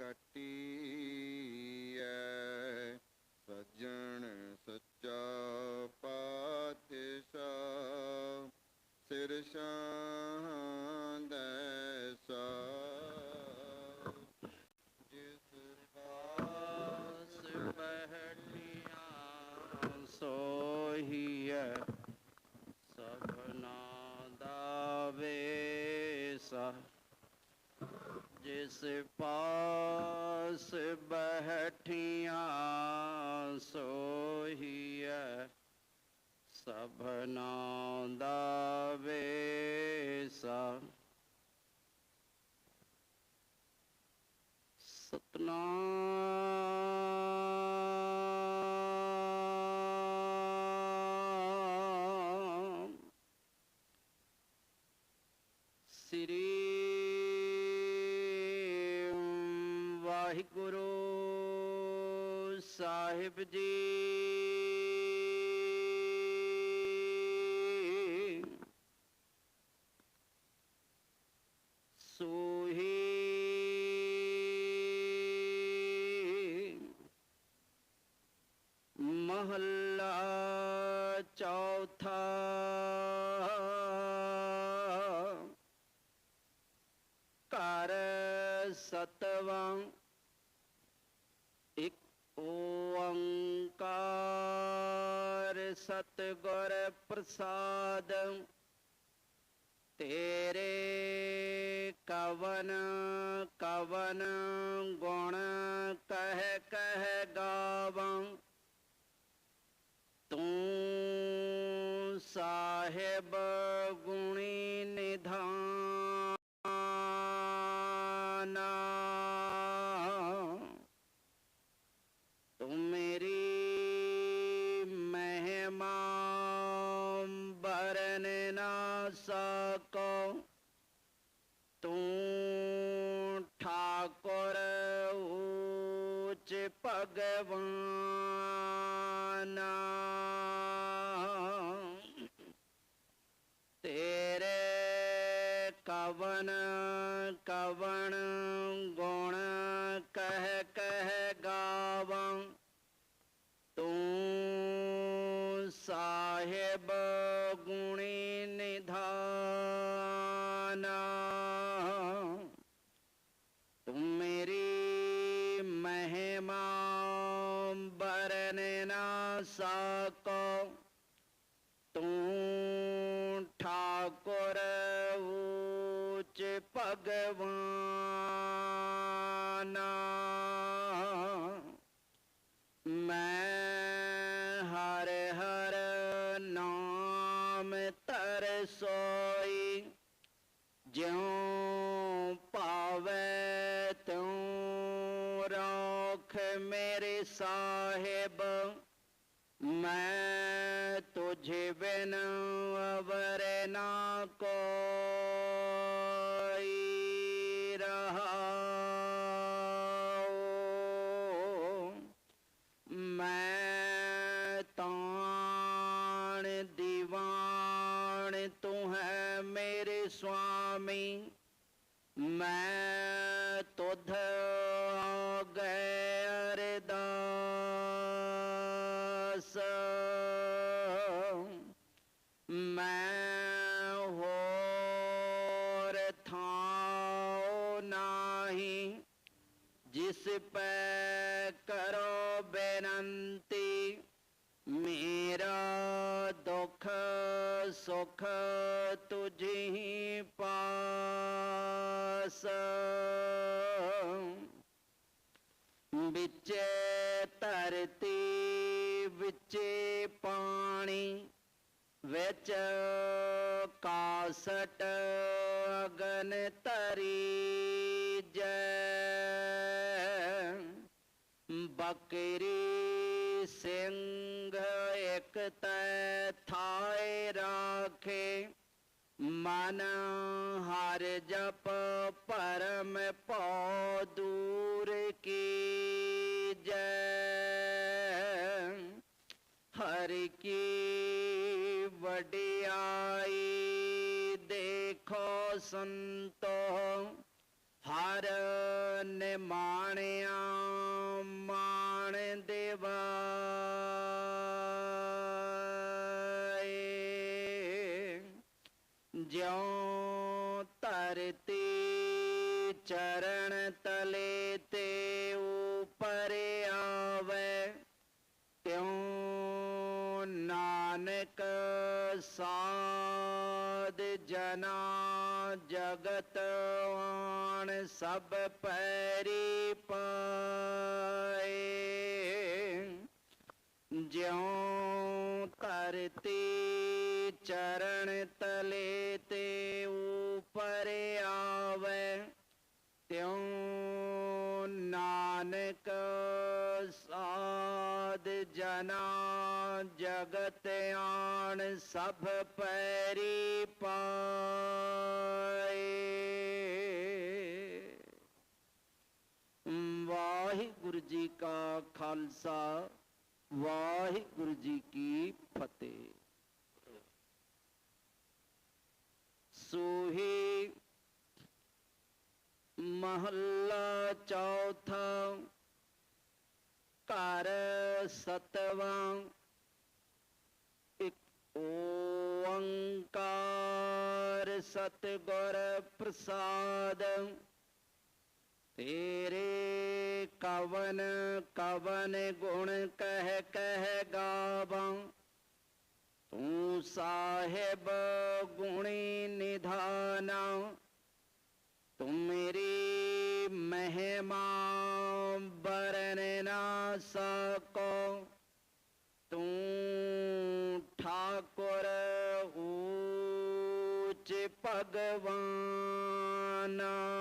ਕਟੀਐ ਸਜਣ ਸੱਚਾ ਪਾਤਸ਼ਾਹ ਸਿਰ ਸ਼ਾਂਦੈਸਾ ਜਿਸ ਪਾਸ ਬਹਿਠੀਆਂ ਸਭਨਾ ਦਾ ਵੇਸਾ। जिस पास बैठिया सोहिया सभना दावेसा सतना ਵਾਹਿਗੁਰੂ ਸਾਹਿਬ ਜੀ ਸੋਹੀ ਮਹੱਲਾ ਚੌਥਾ ਘਰ ਸਤਵਾਂ सतगुर प्रसाद। तेरे कवन कवन गुण कह कह गाव। तू साहेब गुणी भगवाना तेरे कवन कवन ठाकुर ऊच भगवान। मैं हर हर नाम तरसोई ज्यों पावे त्यों रख मेरे साहेब। मैं तुझे बिन अवर ना को रहा मैं तान दीवान तू है मेरे स्वामी। मैं सो मैं होर थाओ नाही जिस पे करो बेनती मेरा दुख सुख तुझी पास। सट अगन तरी बकरी सिंह एक तय राखे। मन हर जप परम पौ दूर की जय। हर की बड़ियाई सुख संत, हर ने माण्या माण देवा ज्यो तरती चरण तले ते ऊपर आवे, त्यों नानक साध जना ਜਗਤ ਆਣ ਸਭ ਪੈਰੀ ਪਾਏ। ਜਿਉ ਧਰਤੀ ਚਰਨ ਤਲੇ ਤੇ ਉਪਰ ਆਵੇ ਤਿਉ ਨਾਨਕ ਜਗਤ ਆਣ ਸਭ ਪੈਰੀ ਪਾਏ ਵਾਹਿਗੁਰੂ ਜੀ ਕਾ ਖਾਲਸਾ ਵਾਹਿਗੁਰੂ ਜੀ ਕੀ ਫਤਿਹ ਸੋਹੀ ਮਹੱਲਾ ਚੌਥਾ ਘਰ ਸਤਵਾਂ ओंकार सतगुर प्रसाद। तेरे कवन कवन गुण कह कह गावा। तू साहेब गुणी निधाना। तुम मेरी ठाकुर ऊच भगवाना।